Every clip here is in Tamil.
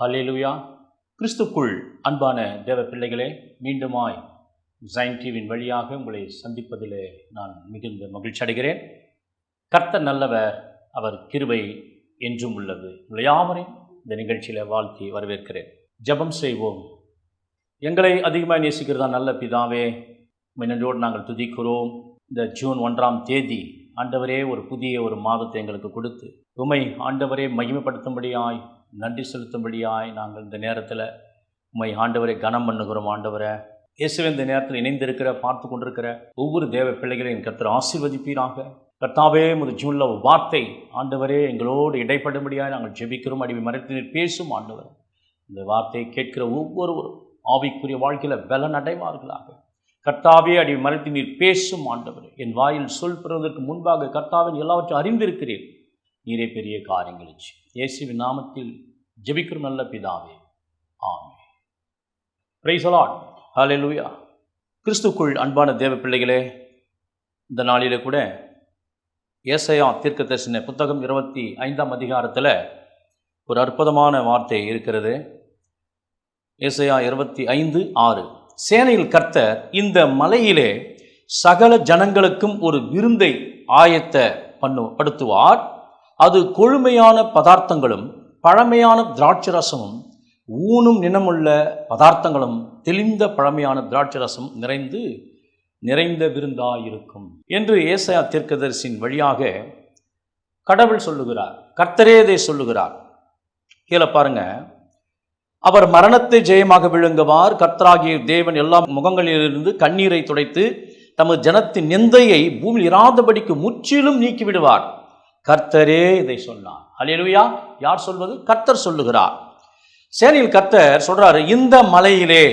ஹலேலுயா கிறிஸ்துக்குள் அன்பான தேவ பிள்ளைகளே மீண்டுமாய் ஜைன் டிவியின் வழியாக உங்களை சந்திப்பதிலே நான் மிகுந்த மகிழ்ச்சி அடைகிறேன். கர்த்த நல்லவர் அவர் கிருவை என்றும் உள்ளது. உங்களை யாவரையும் இந்த நிகழ்ச்சியில் வாழ்த்தி வரவேற்கிறேன். ஜெபம் செய்வோம். எங்களை அதிகமாக நேசிக்கிறதா நல்ல பிதாவே மின்னஞ்சோடு நாங்கள் துதிக்கிறோம். இந்த ஜூன் ஒன்றாம் தேதி ஆண்டவரே ஒரு புதிய ஒரு மாதத்தை எங்களுக்கு கொடுத்து உமை ஆண்டவரே மகிமைப்படுத்தும்படியாய் நன்றி செலுத்தும்படியாய் நாங்கள் இந்த நேரத்தில் உண்மை ஆண்டவரை கனம் பண்ணுகிறோம் ஆண்டவரை. இயேசுவை இந்த நேரத்தில் இணைந்திருக்கிற பார்த்து கொண்டிருக்கிற ஒவ்வொரு தேவ பிள்ளைகளையும் கர்த்தர் ஆசீர்வதிப்பீராக. கர்த்தாவே ஒரு ஜூனில் ஒரு வார்த்தை ஆண்டவரே எங்களோடு இடைப்படும்படியாய் நாங்கள் ஜெபிக்கிறோம் அடிமை மரத்தினர் நீர் பேசும் ஆண்டவர். இந்த வார்த்தையை கேட்கிற ஒவ்வொருவரும் ஆவிக்குரிய வாழ்க்கையில் பலன் அடைவார்களாக. கர்த்தாவே அடி மறைத்து நீர் பேசும் ஆண்டவர். என் வாயில் சொல் பெறுவதற்கு முன்பாக கர்த்தாவின் எல்லாவற்றையும் அறிந்திருக்கிறேன். நீரே பெரிய காரியங்களை செய். இயேசுவின் நாமத்தில் ஜெபிக்கிறோம் நல்ல பிதாவே. ஆமே பிரைசலாட் ஹalleluya கிறிஸ்துக்குள் அன்பான தேவ பிள்ளைகளே இந்த நாளிலே கூட ஏசையா தீர்க்கதரிசன புத்தகம் இருபத்தி ஐந்தாம் அதிகாரத்தில் ஒரு அற்புதமான வார்த்தை இருக்கிறது. ஏசையா இருபத்தி ஐந்து ஆறு. சேனையில் கர்த்தர் இந்த மலையிலே சகல ஜனங்களுக்கும் ஒரு விருந்தை ஆயத்த பண்ணு படுத்துவார். அது கொழுமையான பதார்த்தங்களும் பழமையான திராட்சரசமும் ஊனும் நினமுள்ள பதார்த்தங்களும் தெளிந்த பழமையான திராட்சரசம் நிறைந்து நிறைந்த விருந்தாயிருக்கும். என்று ஏசையா தீர்க்கதரிசின் வழியாக கடவுள் சொல்லுகிறார் கர்த்தரே இதை சொல்லுகிறார். கீழே பாருங்க அவர் மரணத்தை ஜெயமாக விழுங்குவார் கர்த்தராகிய தேவன் எல்லா முகங்களிலிருந்து கண்ணீரை துடைத்து தமது ஜனத்தின் நிந்தையை பூமியில் இராதபடிக்கு முற்றிலும் நீக்கிவிடுவார். கர்த்தரே இதை சொன்னார். அல்லேலூயா யார் சொல்வது? கர்த்தர் சொல்லுகிறார். சேனையில் கர்த்தர் சொல்றாரு இந்த மலையிலே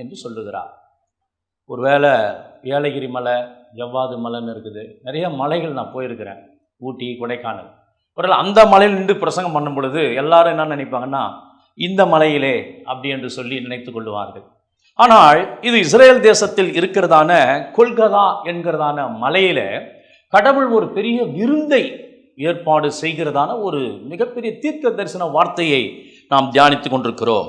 என்று சொல்லுகிறார். ஒருவேளை ஏலகிரி மலை ஜவ்வாது மலைன்னு இருக்குது. நிறைய மலைகள் நான் போயிருக்கிறேன். ஊட்டி கொடைக்கானல். ஒருவேளை அந்த மலையில் நின்று பிரசங்கம் பண்ணும் பொழுது எல்லாரும் என்ன நினைப்பாங்கன்னா இந்த மலையிலே அப்படி என்று சொல்லி நினைத்து கொள்ளுவார்கள் ஆனால் இது இஸ்ரேல் தேசத்தில் இருக்கிறதான கொல்கதா என்கிறதான மலையில கடவுள் ஒரு பெரிய விருந்தை ஏற்பாடு செய்கிறதான ஒரு மிகப்பெரிய தீர்க்க தரிசன வார்த்தையை நாம் தியானித்து கொண்டிருக்கிறோம்.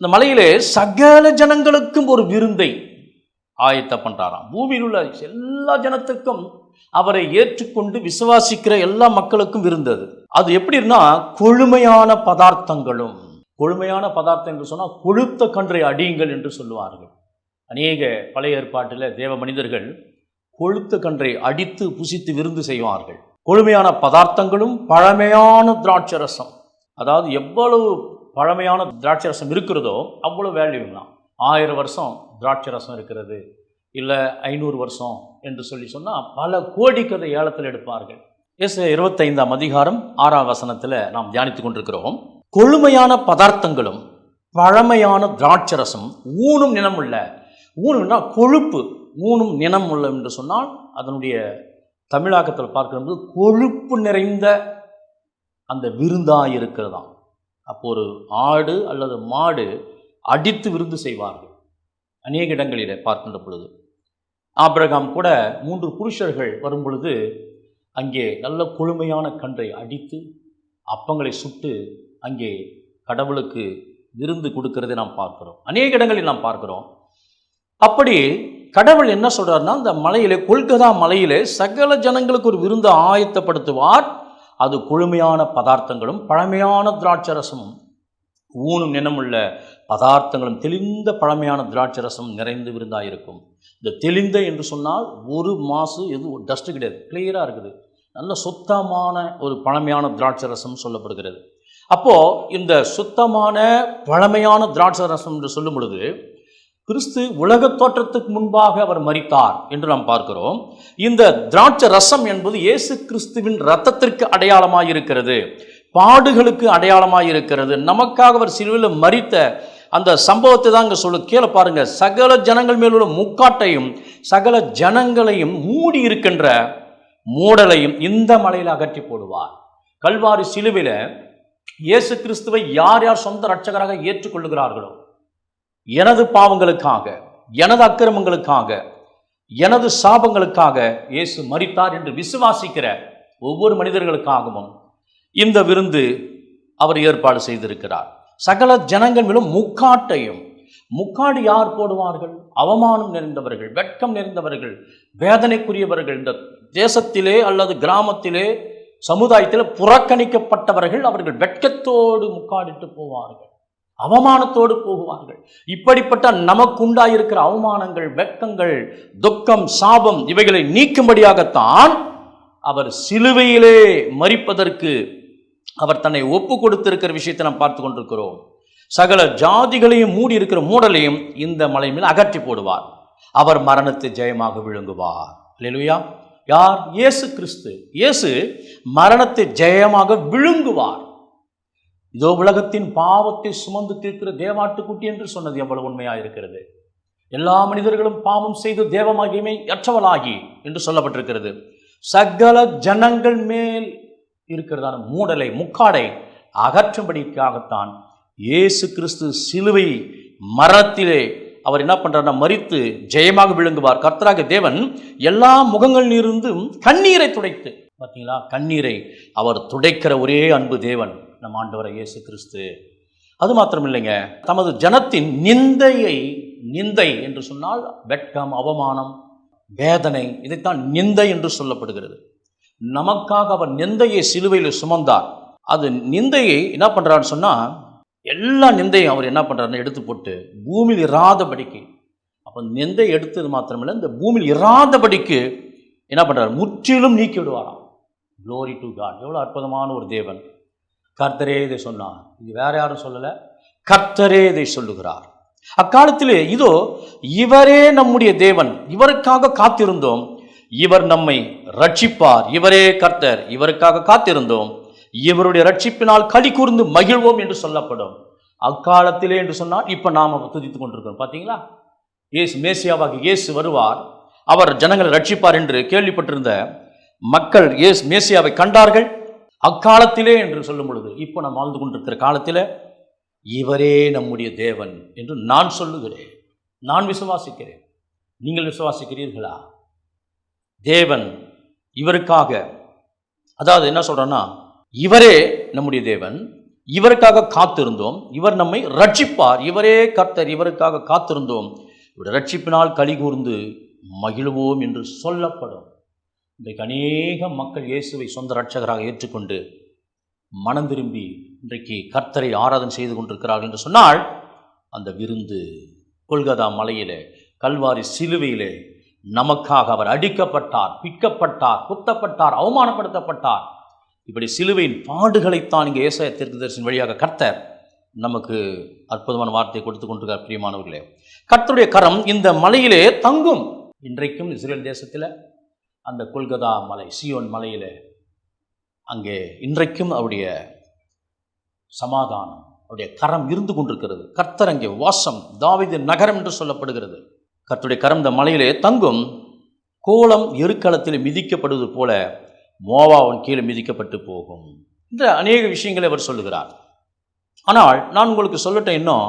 இந்த மலையிலே சகல ஜனங்களுக்கும் ஒரு விருந்தை ஆயத்த பண்ணுறாராம் பூமியில் உள்ள எல்லா ஜனத்துக்கும் அவரை ஏற்றுக்கொண்டு விசுவாசிக்கிற எல்லா மக்களுக்கும் விருந்தது அது. எப்படின்னா கொழுமையான பதார்த்தங்களும். கொழுமையான பதார்த்தங்கள் சொன்னால் கொழுத்த கன்றை அடியுங்கள் என்று சொல்லுவார்கள். அநேக பழைய ஏற்பாட்டில் தேவ மனிதர்கள் கொழுத்த கன்றை அடித்து புசித்து விருந்து செய்வார்கள். கொழுமையான பதார்த்தங்களும் பழமையான திராட்சரசம். அதாவது எவ்வளவு பழமையான திராட்சரசம் இருக்கிறதோ அவ்வளோ வேல்யூலாம் ஆயிரம் வருஷம் திராட்சரசம் இருக்கிறது. இல்லை ஐநூறு வருஷம் என்று சொல்லி சொன்னால் பல கோடிக்கதை ஏலத்தில் எடுப்பார்கள். எஸ் இருபத்தைந்தாம் அதிகாரம் ஆறாம் வசனத்தில் நாம் தியானித்து கொண்டிருக்கிறோம். கொழுமையான பதார்த்தங்களும் பழமையான திராட்சரசம் ஊனும் நினமுள்ள ஊனும்னா கொழுப்பு ஊனும் நினம் உள்ள என்று சொன்னால் அதனுடைய தமிழாக்கத்தில் பார்க்கும்போது கொழுப்பு நிறைந்த அந்த விருந்தாக இருக்கிறதாம். அப்போ ஒரு ஆடு அல்லது மாடு அடித்து விருந்து செய்வார்கள். அநேக இடங்களில் பார்க்கின்ற பொழுது. ஆபிரகாம் கூட மூன்று புருஷர்கள் வரும் பொழுது அங்கே நல்ல கொழுமையான கன்றை அடித்து அப்பங்களை சுட்டு அங்கே கடவுளுக்கு விருந்து கொடுக்கறதை நாம் பார்க்கிறோம். அநேக இடங்களில் நாம் பார்க்கிறோம். அப்படி கடவுள் என்ன சொல்றாருன்னா அந்த மலையிலே கொல்கதா மலையிலே சகல ஜனங்களுக்கு ஒரு விருந்து ஆயத்தப்படுத்துவார். அது குழுமையான பதார்த்தங்களும் பழமையான திராட்சரசமும் ஊனும் நினமுள்ள பதார்த்தங்களும் தெளிந்த பழமையான திராட்சரசம் நிறைந்து விருந்தாயிருக்கும். இந்த தெளிந்த என்று சொன்னால் ஒரு மாசு எதுவும் டஸ்ட் கிடையாது. கிளியராக இருக்குது. நல்ல சுத்தமான ஒரு பழமையான திராட்சரசம் சொல்லப்படுகிறது. அப்போது இந்த சுத்தமான பழமையான திராட்சரசம் என்று சொல்லும் பொழுது கிறிஸ்து உலக தோற்றத்துக்கு முன்பாக அவர் மறித்தார் என்று நாம் பார்க்கிறோம். இந்த திராட்சை ரசம் என்பது இயேசு கிறிஸ்துவின் ரத்தத்திற்கு அடையாளமாக இருக்கிறது பாடுகளுக்கு அடையாளமாக இருக்கிறது நமக்காக அவர் சிலுவையில் மறித்த அந்த சம்பவத்தை தான் இங்கே சொல்லு கீழே பாருங்க. சகல ஜனங்கள் மேலுள்ள முக்காட்டையும் சகல ஜனங்களையும் மூடி இருக்கின்ற மூடலையும் இந்த மலையில் அகற்றி போடுவார். கல்வாரி சிலுவையில் இயேசு கிறிஸ்துவை யார் யார் சொந்த ரட்சகராக ஏற்றுக்கொள்ளுகிறார்களோ எனது பாவங்களுக்காக எனது அக்கிரமங்களுக்காக எனது சாபங்களுக்காக இயேசு மரித்தார் என்று விசுவாசிக்கிற ஒவ்வொரு மனிதர்களுக்காகவும் இந்த விருந்து அவர் ஏற்பாடு செய்திருக்கிறார். சகல ஜனங்கள் மேலும் முக்காட்டையும் முக்காடு யார் போடுவார்கள்? அவமானம் நிறைந்தவர்கள் வெட்கம் நிறைந்தவர்கள் வேதனைக்குரியவர்கள் இந்த தேசத்திலே அல்லது கிராமத்திலே சமுதாயத்தில் புறக்கணிக்கப்பட்டவர்கள் அவர்கள் வெட்கத்தோடு முக்காடிட்டு போவார்கள். அவமானத்தோடு போகுவார்கள். இப்படிப்பட்ட நமக்குண்டாயிருக்கிற அவமானங்கள் வெக்கங்கள் துக்கம் சாபம் இவைகளை நீக்கும்படியாகத்தான் அவர் சிலுவையிலே மறிப்பதற்கு அவர் தன்னை ஒப்பு கொடுத்திருக்கிற விஷயத்தை நாம் பார்த்து கொண்டிருக்கிறோம். சகல ஜாதிகளையும் மூடி இருக்கிற மூடலையும் இந்த மலை மேல் அகற்றி போடுவார். அவர் மரணத்தை ஜெயமாக விழுங்குவார் இல்லையா யார்? இயேசு கிறிஸ்து. இயேசு மரணத்தை ஜெயமாக விழுங்குவார் இதோ உலகத்தின் பாவத்தை சுமந்து தீர்க்கிற தேவாட்டுக்குட்டி என்று சொன்னது எவ்வளவு உண்மையாக இருக்கிறது. எல்லா மனிதர்களும் பாவம் செய்து தேவமகிமை அற்றவளாகி என்று சொல்லப்பட்டிருக்கிறது. சகல ஜனங்கள் மேல் இருக்கிறதான மூடலை முக்காடை அகற்றும்படிக்காகத்தான் இயேசு கிறிஸ்து சிலுவை மரத்திலே அவர் என்ன பண்றாருன்னா மறித்து ஜெயமாக விழுங்குவார். கர்த்தராக தேவன் எல்லா முகங்களிலிருந்தும் கண்ணீரை துடைத்து பார்த்தீங்களா கண்ணீரை அவர் துடைக்கிற ஒரே அன்பு தேவன். நம் ஆண்டவரை இயேசு கிறிஸ்து. அது மாத்திரம் இல்லைங்க தமது ஜனத்தின் நிந்தையை நிந்தை என்று சொன்னால் வெட்கம் அவமானம் வேதனை இதைத்தான் நிந்தை என்று சொல்லப்படுகிறது. நமக்காக அவர் நிந்தையை சிலுவையில் சுமந்தார். அது நிந்தையை என்ன பண்ணுறான்னு சொன்னால் எல்லா நிந்தையும் அவர் என்ன பண்ணுறாருன்னு எடுத்து போட்டு பூமியில் இராதபடிக்கு அப்போ நிந்தை எடுத்தது மாத்திரமில்லை இந்த பூமியில் இராதபடிக்கு என்ன பண்ணுறாரு முற்றிலும் நீக்கி விடுவாராம் க்ளோரி டு காட் எவ்வளோ அற்புதமான ஒரு தேவன். கர்த்தரே இதை சொன்னார். இது வேற யாரும் சொல்லலை. கர்த்தரே இதை சொல்லுகிறார். அக்காலத்திலே இதோ இவரே நம்முடைய தேவன். இவருக்காக காத்திருந்தோம். இவர் நம்மை ரட்சிப்பார் இவரே கர்த்தர். இவருக்காக காத்திருந்தோம். இவருடைய ரட்சிப்பினால் களி கூர்ந்து மகிழ்வோம் என்று சொல்லப்படும். அக்காலத்திலே என்று சொன்னால் இப்போ நாம் துதித்து கொண்டிருக்கிறோம். பார்த்தீங்களா இயேசு மேசியாவாக இயேசு வருவார். அவர் ஜனங்களை ரட்சிப்பார் என்று கேள்விப்பட்டிருந்த மக்கள் இயேசு மேசியாவை கண்டார்கள். அக்காலத்திலே என்று சொல்லும் பொழுது இப்போ நாம் வாழ்ந்து கொண்டிருக்கிற காலத்தில் இவரே நம்முடைய தேவன் என்று நான் சொல்லுகிறேன். நான் விசுவாசிக்கிறேன். நீங்கள் விசுவாசிக்கிறீர்களா? தேவன் இவருக்காக அதாவது என்ன சொல்கிறேன்னா இவரே நம்முடைய தேவன் இவருக்காக காத்திருந்தோம் இவர் நம்மை ரட்சிப்பார் இவரே கர்த்தர் இவருக்காக காத்திருந்தோம். இவர் ரட்சிப்பினால் களி கூர்ந்து மகிழ்வோம் என்று சொல்லப்படும். இன்றைக்கு அநேக மக்கள் இயேசுவை சொந்த ரட்சகராக ஏற்றுக்கொண்டு மனம் திரும்பி இன்றைக்கு கர்த்தரை ஆராதனை செய்து கொண்டிருக்கிறார்கள் என்று சொன்னால் அந்த விருந்து கொல்கதா மலையிலே கல்வாரி சிலுவையிலே நமக்காக அவர் அடிக்கப்பட்டார் பிக்கப்பட்டார் குத்தப்பட்டார் அவமானப்படுத்தப்பட்டார். இப்படி சிலுவையின் பாடுகளைத்தான் இங்கே ஏசாய தீர்க்கதரிசின் வழியாக கர்த்தர் நமக்கு அற்புதமான வார்த்தையை கொடுத்து கொண்டிருக்கார் பிரியமானவர்களே. கர்த்தருடைய கரம் இந்த மலையிலே தங்கும். இன்றைக்கும் இஸ்ரேல் தேசத்தில் அந்த கொல்கதா மலை சியோன் மலையில் அங்கே இன்றைக்கும் அவருடைய சமாதானம் அவருடைய கரம் இருந்து கொண்டிருக்கிறது. கர்த்தர் அங்கே வாசம் தாவிது நகரம் என்று சொல்லப்படுகிறது. கர்த்தருடைய கரம் இந்த மலையிலே தங்கும். கோலம் எருக்களத்தில் மிதிக்கப்படுவது போல மோவாவன் கீழே மிதிக்கப்பட்டு போகும். இந்த அநேக விஷயங்களை அவர் சொல்லுகிறார். ஆனால் நான் உங்களுக்கு சொல்லட்டேன் இன்னும்.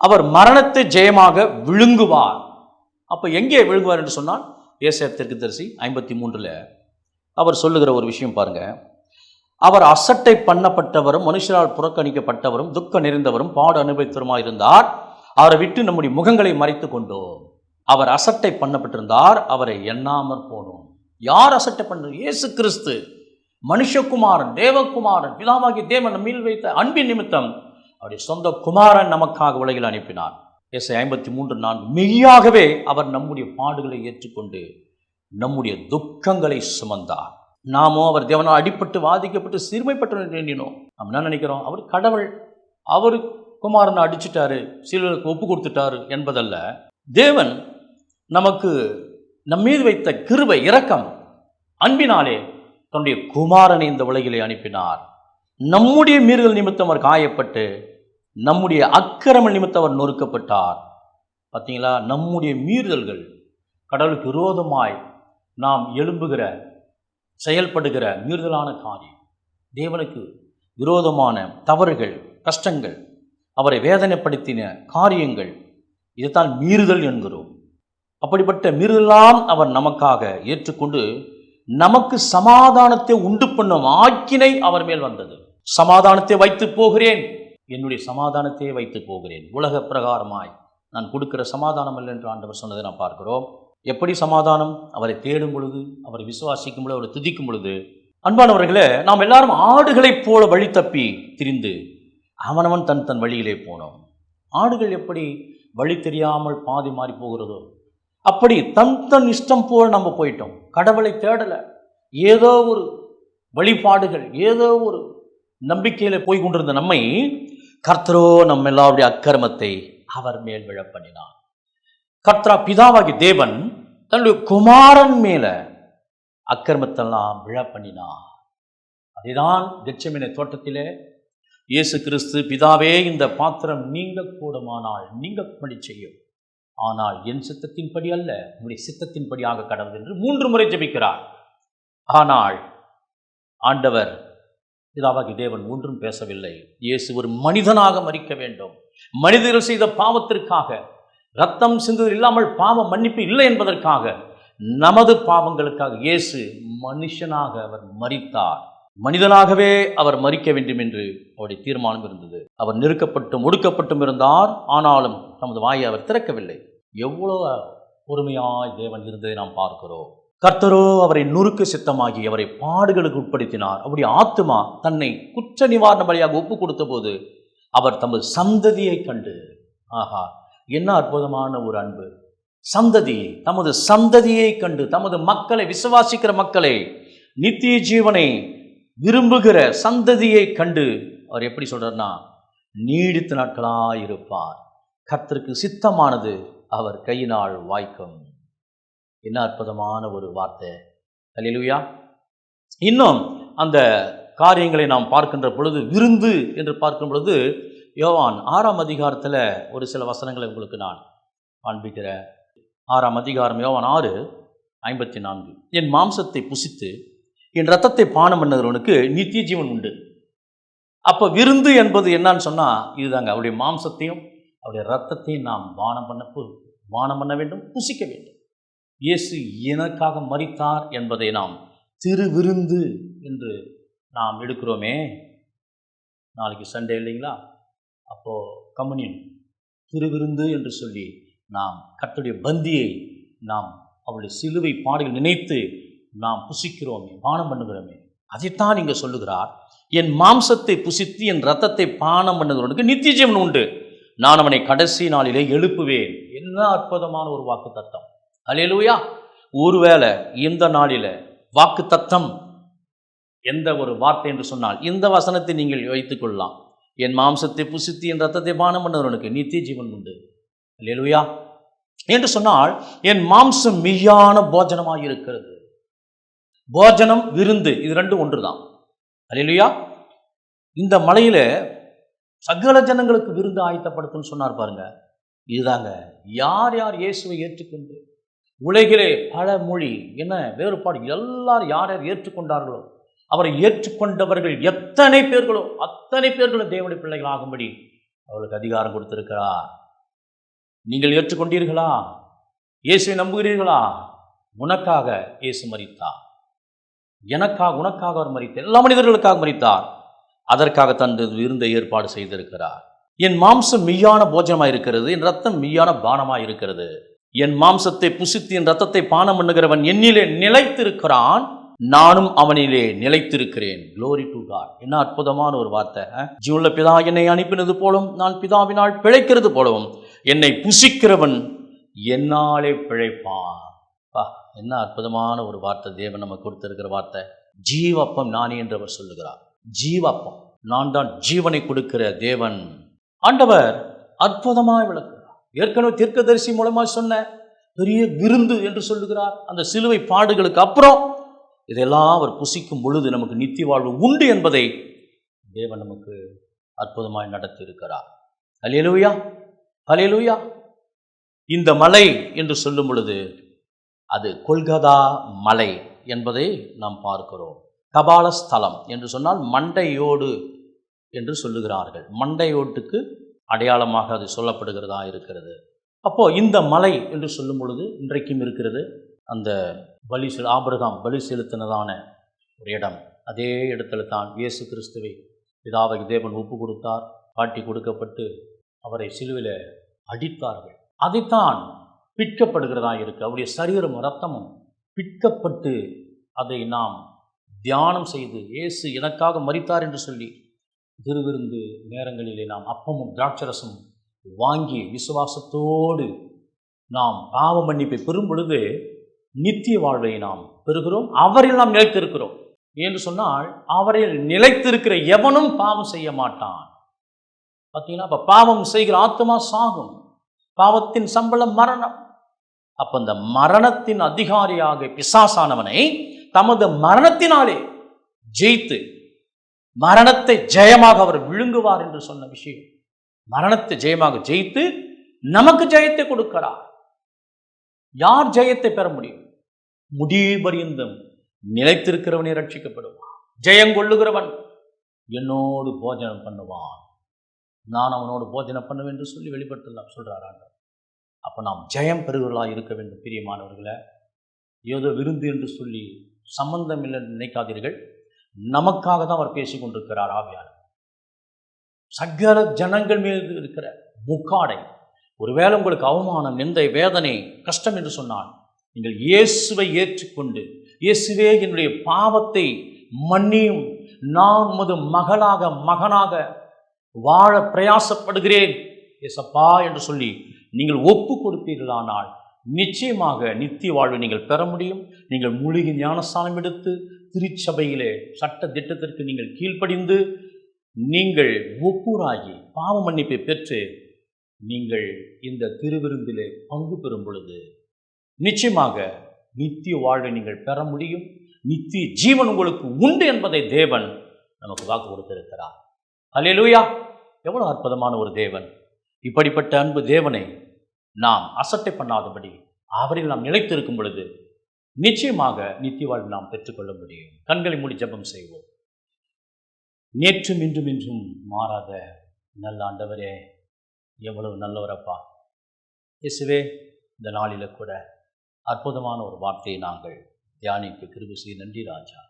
அவர் மரணத்தை ஜெயமாக விழுங்குவார். அப்போ எங்கே விழுங்குவார் என்று சொன்னால் ஏசார் தெற்குதரிசி ஐம்பத்தி மூன்றில் அவர் சொல்லுகிற ஒரு விஷயம் பாருங்க. அவர் அசட்டை பண்ணப்பட்டவரும் மனுஷரால் புறக்கணிக்கப்பட்டவரும் துக்க நிறைந்தவரும் பாடு அனுபவித்தவருமாய் இருந்தார். அவரை விட்டு நம்முடைய முகங்களை மறைத்து கொண்டோம். அவர் அசட்டை பண்ணப்பட்டிருந்தார் அவரை எண்ணாமற் போனோம். யார் அசட்டை பண்ண இயேசு கிறிஸ்து. மனுஷகுமாரன் தேவகுமாரன் பிதாவாகிய தேவன் மீள் வைத்த அன்பின் நிமித்தம் அவருடைய சொந்த குமாரன் நமக்காக உலகில் அனுப்பினார். எஸ் ஐம்பத்தி மூன்று நான்கு மெய்யாகவே அவர் நம்முடைய பாடுகளை ஏற்றுக்கொண்டு நம்முடைய துக்கங்களை சுமந்தார். நாமோ அவர் தேவனால் அடிப்பட்டு வாதிக்கப்பட்டு சிறுமைப்பட்டு வேண்டினோம் நாம் என்ன நினைக்கிறோம்? அவர் கடவுள். அவர் குமாரனை அடிச்சிட்டாரு. சிலருக்கு ஒப்பு கொடுத்துட்டாரு என்பதல்ல. தேவன் நமக்கு நம்மீது வைத்த கிருபை இரக்கம் அன்பினாலே தன்னுடைய குமாரனை இந்த உலகிலே அனுப்பினார். நம்முடைய மீறுதல் நிமித்தம் அவர் காயப்பட்டு நம்முடைய அக்கிரம நிமித்தம் அவர் நொறுக்கப்பட்டார். பார்த்தீங்களா நம்முடைய மீறுதல்கள் கடவுளுக்கு விரோதமாய் நாம் எழும்புகிற செயல்படுகிற மீறுதலான காரியம். தேவனுக்கு விரோதமான தவறுகள் கஷ்டங்கள் அவரை வேதனைப்படுத்தின காரியங்கள் இதைத்தான் மீறுதல் என்கிறோம். அப்படிப்பட்ட மீறுதலாம் அவர் நமக்காக ஏற்றுக்கொண்டு நமக்கு சமாதானத்தை உண்டு பண்ணும் ஆக்கினை அவர் மேல் வந்தது. சமாதானத்தை வைத்து போகிறேன். என்னுடைய சமாதானத்தையே வைத்து போகிறேன். உலக பிரகாரமாய் நான் கொடுக்கிற சமாதானம் இல்லை என்று ஆண்டவர் சொன்னதை நாம் பார்க்கிறோம். எப்படி சமாதானம்? அவரை தேடும் பொழுது அவரை விசுவாசிக்கும் பொழுது அவரை துதிக்கும் பொழுது. அன்பானவர்களே நாம் எல்லாரும் ஆடுகளைப் போல வழி தப்பி திரிந்து அவனவன் தன் தன் வழியிலே போனோம். ஆடுகள் எப்படி வழி தெரியாமல் பாதி மாறி போகிறதோ அப்படி தன் தன் இஷ்டம் போல் நம்ம போயிட்டோம். கடவுளை தேடலை. ஏதோ ஒரு வழிபாடுகள் ஏதோ ஒரு நம்பிக்கையில் போய் கொண்டிருந்த நம்மை கர்த்தரோ நம்ம எல்லாருடைய அக்கிரமத்தை அவர் மேல் விழ பண்ணினார் கர்த்தரா பிதாவாகி தேவன் தன்னுடைய குமாரன் மேல அக்கிரமத்தெல்லாம் விழ பண்ணினார் அதுதான் கச்சமின தோட்டத்திலே இயேசு கிறிஸ்து பிதாவே இந்த பாத்திரம் நீங்க கூடுமானால் நீங்கப்படி செய்யும். ஆனால் என் சித்தத்தின்படி அல்ல உங்களுடைய சித்தத்தின்படியாக கடவுள் என்று மூன்று முறை ஜெபிக்கிறார். ஆனால் ஆண்டவர் பிதாவாகி தேவன் ஒன்றும் பேசவில்லை. இயேசு ஒரு மனிதனாக மறிக்க வேண்டும். மனிதர்கள் செய்த பாவத்திற்காக ரத்தம் சிந்துதல் இல்லாமல் பாவ மன்னிப்பு இல்லை என்பதற்காக நமது பாவங்களுக்காக இயேசு மனுஷனாக அவர் மறித்தார் மனிதனாகவே அவர் மறிக்க வேண்டும் என்று அவருடைய தீர்மானம் இருந்தது. அவர் நெருக்கப்பட்டும் ஒடுக்கப்பட்டும் இருந்தார். ஆனாலும் தமது வாயை அவர் திறக்கவில்லை. எவ்வளோ பொறுமையாய் தேவன் இருந்ததை நாம் பார்க்கிறோம். கர்த்தரோ அவரை நுறுக்கு சித்தமாகி அவரை பாடுகளுக்கு உட்படுத்தினார். அவருடைய ஆத்துமா தன்னை குற்ற நிவாரண பலியாக ஒப்பு கொடுத்த போது அவர் தமது சந்ததியை கண்டு ஆஹா என்ன அற்புதமான ஒரு அன்பு. சந்ததி தமது சந்ததியை கண்டு தமது மக்களை விசுவாசிக்கிற மக்களை நித்திய ஜீவனை விரும்புகிற சந்ததியை கண்டு அவர் எப்படி சொல்றாருன்னா நீடித்த நாட்களாக இருப்பார் கர்த்தருக்கு சித்தமானது அவர் கையினால் வாய்க்கும். என்ன அற்புதமான ஒரு வார்த்தை. அலிலுயா இன்னும் அந்த காரியங்களை நாம் பார்க்கின்ற பொழுது விருந்து என்று பார்க்கும் பொழுது யோவான் ஆறாம் அதிகாரத்தில் ஒரு சில வசனங்களை உங்களுக்கு நான் காண்பிக்கிறேன். ஆறாம் அதிகாரம் யோவான் ஆறு ஐம்பத்தி நான்கு என் மாம்சத்தை புசித்து என் ரத்தத்தை பானம் பண்ணுகிறவனுக்கு நித்திய ஜீவன் உண்டு. அப்போ விருந்து என்பது என்னன்னு சொன்னால் இதுதாங்க. அவருடைய மாம்சத்தையும் அவருடைய ரத்தத்தையும் நாம் பானம் பண்ண பானம் பண்ண வேண்டும் புசிக்க வேண்டும். இயேசு எனக்காக மரித்தார் என்பதை நாம் திருவிருந்து என்று நாம் எடுக்கிறோமே. நாளைக்கு சண்டே இல்லைங்களா? அப்போது கம்யூனியன் திருவிருந்து என்று சொல்லி நாம் கர்த்தருடைய பந்தியை நாம் அவருடைய சிலுவை பாடுகள் நினைத்து நாம் புசிக்கிறோமே பானம் பண்ணுகிறோமே. அதைத்தான் இங்கே சொல்லுகிறார். என் மாம்சத்தை புசித்து என் ரத்தத்தை பானம் பண்ணுகிறவனுக்கு நித்திய ஜீவன் உண்டு. நான் அவனை கடைசி நாளிலே எழுப்புவேன். என்ன அற்புதமான ஒரு வாக்கு தத்தம் அலையலூயா ஒருவேளை இந்த நாளில் வாக்கு தத்தம் எந்த ஒரு வார்த்தை என்று சொன்னால் இந்த வசனத்தை நீங்கள் வைத்துக் கொள்ளலாம். என் மாம்சத்தை புசித்து என் ரத்தத்தை பானம் பண்ணவனுக்கு நித்திய ஜீவன் உண்டு. அலையலூயா என்று சொன்னால் என் மாம்சம் மெய்யான போஜனமாக இருக்கிறது. போஜனம் விருந்து இது ரெண்டும் ஒன்று தான் அல்லேலூயா இந்த மலையில் சகல ஜனங்களுக்கு விருந்து ஆயத்தப்படுத்தும்னு சொன்னார் பாருங்க. இதுதாங்க யார் யார் இயேசுவை ஏற்றுக்கொண்டு உலகிலே பல மொழி என்ன வேறுபாடு? எல்லாரும் யார் யார் ஏற்றுக்கொண்டார்களோ அவரை ஏற்றுக்கொண்டவர்கள் எத்தனை பேர்களோ அத்தனை பேர்களும் தேவனுடைய பிள்ளைகள் ஆகும்படி அவர்களுக்கு அதிகாரம் கொடுத்திருக்கிறார். நீங்கள் ஏற்றுக்கொண்டீர்களா? இயேசுவை நம்புகிறீர்களா? உனக்காக இயேசு மறித்தார் எனக்காக உனக்காக அவர் மறித்தார் எல்லா மனிதர்களுக்காக மறித்தார் அதற்காக தன் விருந்தை ஏற்பாடு செய்திருக்கிறார். என் மாம்சம் மெய்யான போஜனமாக இருக்கிறது என் ரத்தம் மெய்யான பானமாக இருக்கிறது என் மாம்சத்தை புசித்து என் ரத்தத்தை பானம் பண்ணுகிறவன் என்னிலே நிலைத்திருக்கிறான். நானும் அவனிலே நிலைத்திருக்கிறேன். க்ளோரி டு காட் என்ன அற்புதமான ஒரு வார்த்தை அஹ்? பிதா என்னை அனுப்பினது போலும் நான் பிதாவினால் பிழைக்கிறது போலவும் என்னை புசிக்கிறவன் என்னாலே பிழைப்பான். பா என்ன அற்புதமான ஒரு வார்த்தை தேவன் நம்ம கொடுத்திருக்கிற வார்த்தை. ஜீவப்பம் நானே என்றவர் சொல்லுகிறார். ஜீவப்பம் நான் தான் ஜீவனை கொடுக்கிற தேவன். ஆண்டவர் அற்புதமாய் விளக்கு ஏற்கனவே தீர்க்கதரிசி மூலமாக சொன்ன பெரிய விருந்து என்று சொல்லுகிறார். அந்த சிலுவை பாடுகளுக்கு அப்புறம் இதெல்லாம் அவர் புசிக்கும் பொழுது நமக்கு நித்திய வாழ்வு உண்டு என்பதை தேவன் நமக்கு அற்புதமாய் நடத்தி இருக்கிறார் அலையலூயா அலையலூயா இந்த மலை என்று சொல்லும் பொழுது அது கொல்கதா மலை என்பதை நாம் பார்க்கிறோம். கபாலஸ்தலம் என்று சொன்னால் மண்டையோடு என்று சொல்லுகிறார்கள். மண்டையோட்டுக்கு அடையாளமாக அது சொல்லப்படுகிறதா இருக்கிறது. அப்போ இந்த மலை என்று சொல்லும் பொழுது இன்றைக்கும் இருக்கிறது. அந்த பலி செலு ஆபிரகாம் பலி செலுத்தினதான ஒரு இடம். அதே இடத்துல தான் இயேசு கிறிஸ்துவை பிதாவை தேவன் ஒப்பு கொடுத்தார் காட்டி கொடுக்கப்பட்டு அவரை சிலுவையில் அடித்தார்கள். அதைத்தான் பிற்கப்படுகிறதா இருக்கு. அவருடைய சரீரம் ரத்தமும் பிற்கப்பட்டு அதை நாம் தியானம் செய்து இயேசு எனக்காக மறித்தார் என்று சொல்லி திருவிருந்து நேரங்களிலே நாம் அப்பமும் திராட்சரசம் வாங்கி விசுவாசத்தோடு நாம் பாவ மன்னிப்பை பெறும் பொழுது நித்திய வாழ்வை நாம் பெறுகிறோம். அவரில் நாம் நிலைத்திருக்கிறோம். என்று சொன்னால் அவரில் நிலைத்திருக்கிற எவனும் பாவம் செய்ய மாட்டான். பார்த்தீங்கன்னா அப்போ பாவம் செய்கிற ஆத்மா சாகும். பாவத்தின் சம்பளம் மரணம். அப்போ இந்த மரணத்தின் அதிகாரியாக பிசாசானவனை தமது மரணத்தினாலே ஜெயித்து மரணத்தை ஜெயமாக அவர் விழுங்குவார் என்று சொன்ன விஷயம். மரணத்தை ஜெயமாக ஜெயித்து நமக்கு ஜெயத்தை கொடுக்கிறார். யார் ஜெயத்தை பெற முடியும்? முடிபரியந்தம் நிலைத்திருக்கிறவனே ரட்சிக்கப்படுவான். ஜெயம் கொள்ளுகிறவன் என்னோடு போஜனம் பண்ணுவான். நான் அவனோடு போஜனம் பண்ணுவேன் என்று சொல்லி வெளிப்படுத்தலாம் சொல்றார் ஆண்டவர். அப்போ நாம் ஜெயம் பெறுகிறவர்களாக இருக்க வேண்டும் பிரியமானவர்களை. ஏதோ விருந்து என்று சொல்லி சம்பந்தம் இல்லை நினைக்காதீர்கள். நமக்காக தான் அவர் பேசிக் கொண்டிருக்கிறார் ஆவியார் சகல ஜனங்கள் மீது இருக்கிற முக்காடை ஒருவேளை உங்களுக்கு அவமானம் நிந்தை வேதனை கஷ்டம் என்று சொன்னால் நீங்கள் இயேசுவை ஏற்றுக்கொண்டு இயேசுவே என்னுடைய பாவத்தை மன்னியும் நான் உமது மகளாக மகனாக வாழ பிரயாசப்படுகிறேன். ஏசப்பா என்று சொல்லி நீங்கள் ஒப்பு கொடுப்பீர்களானால் நிச்சயமாக நித்திய வாழ்வை நீங்கள் பெற முடியும். நீங்கள் மூலிகை ஞானஸ்தானம் எடுத்து திருச்சபையிலே சட்ட திட்டத்திற்கு நீங்கள் கீழ்ப்படிந்து நீங்கள் ஒப்புராகி பாவ மன்னிப்பை பெற்று நீங்கள் இந்த திருவிருந்திலே பங்கு பெறும் பொழுது நிச்சயமாக நித்திய வாழ்வை நீங்கள் பெற முடியும். நித்திய ஜீவன் உங்களுக்கு உண்டு என்பதை தேவன் நமக்கு வாக்கு கொடுத்திருக்கிறார். அலையலூயா எவ்வளோ அற்புதமான ஒரு தேவன். இப்படிப்பட்ட அன்பு தேவனை நாம் அசட்டை பண்ணாதபடி அவரில் நாம் நிலைத்திருக்கும் பொழுது நிச்சயமாக நித்திய வாழ்வு நாம் பெற்றுக்கொள்ள முடியும் கண்களை மூடி ஜெபம் செய்வோம். நேற்றும் இன்றும் இன்றும் மாறாத நல்ல ஆண்டவரே எவ்வளவு நல்லவரப்பா. இயேசுவே இந்த நாளில் கூட அற்புதமான ஒரு வார்த்தையை நாங்கள் தியானிக்க கிருபி செய்ய நன்றி ராஜா.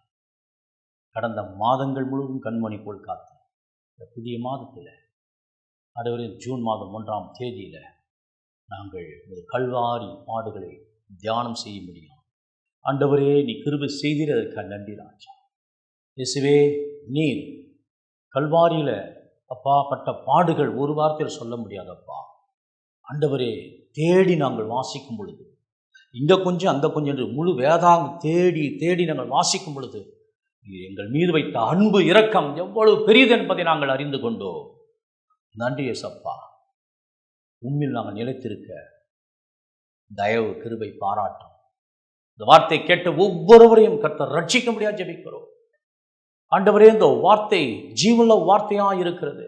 கடந்த மாதங்கள் முழுவதும் கண்மணி போல் காத்து இந்த புதிய மாதத்தில் அதுவரை ஜூன் மாதம் ஒன்றாம் தேதியில் நாங்கள் ஒரு கல்வாரி பாடுகளை தியானம் செய்ய முடியும் ஆண்டவரே நீ கிருபை செய்ததற்காக நன்றி ராஜா. இயேசுவே நீர் கல்வாரியில் அப்பா பட்ட பாடுகள் ஒரு வார்த்தையில் சொல்ல முடியாதப்பா. ஆண்டவரே தேடி நாங்கள் வாசிக்கும் பொழுது இங்கே கொஞ்சம் அந்த கொஞ்சம் என்று முழு வேதாங்க தேடி தேடி நாங்கள் வாசிக்கும் பொழுது எங்கள் மீது வைத்த அன்பு இரக்கம் எவ்வளவு பெரியது என்பதை நாங்கள் அறிந்து கொண்டோம். நன்றி ஏசப்பா உண்மையில் நாங்கள் நிலைத்திருக்க தயவு கிருபை பாராட்டும். இந்த வார்த்தை கேட்டு ஒவ்வொருவரையும் கர்த்தர் ரட்சிக்க முடியாது ஜெபிக்கிறோம். ஆண்டவரே இந்த வார்த்தை ஜீவன வார்த்தையாக இருக்கிறது.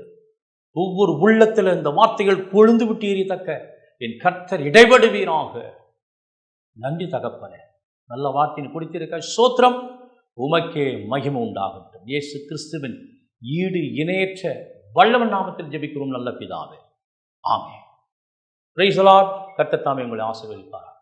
ஒவ்வொரு உள்ளத்தில் இந்த வார்த்தைகள் பொழுந்து விட்டு தக்க. என் கர்த்தர் இடைபடுவீராக. நன்றி தகப்பனே. நல்ல வார்த்தையை குடித்திருக்க சோத்திரம் உமக்கே மகிமை உண்டாகட்டும். இயேசு கிறிஸ்துவின் ஈடு இணையற்ற வல்லவன் நாமத்தில் ஜெபிக்கிறோம் நல்ல பிதாவே. ஆமே பிரைசலாட் கர்த்தத்தாமே உங்களை ஆசீர்வதிப்பார்